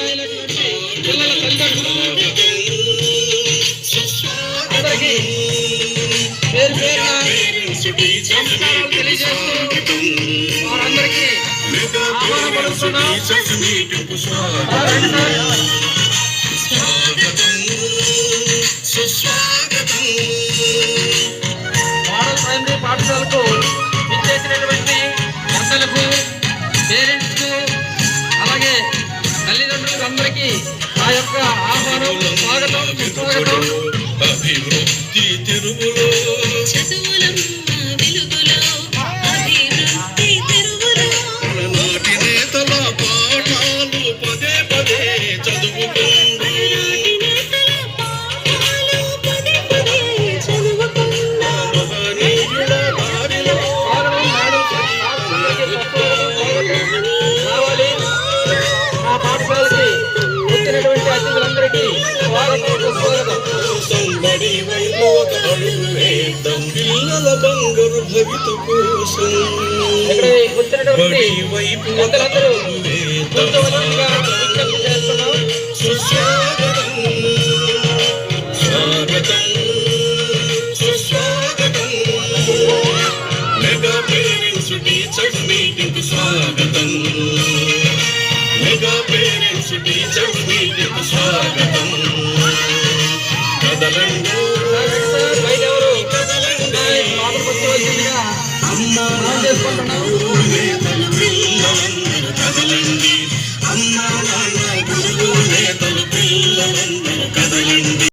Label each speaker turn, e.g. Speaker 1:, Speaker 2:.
Speaker 1: ఉపాధ్యాయులటువంటి అందరికీ పేరు పేరున నమస్కారాలు తెలియజేస్తూ వారందరికీ ఆహ్వానం పలుకుతున్నాం పాఠశాలకు ఇచ్చేసినటువంటి పెద్దలకు పేరెంట్స్ అందరికీ ఆ యొక్క ఆహ్వానం స్వాగతం సుస్వాగతం.
Speaker 2: వైపు ఒక అడుగు వేద్దాం పిల్లల బంగారు భవిత కోసం వైపు ఒక అడుగు వేద్దాం సుస్వాగతం. స్వాగతం సుస్వాగతం. మెగా పేరెంట్స్ టీచర్స్ మీటింగ్ స్వాగతం. మెగా పేరెంట్స్ టీచర్స్ మీటింగ్ స్వాగతం. కదలండి
Speaker 1: అమ్మ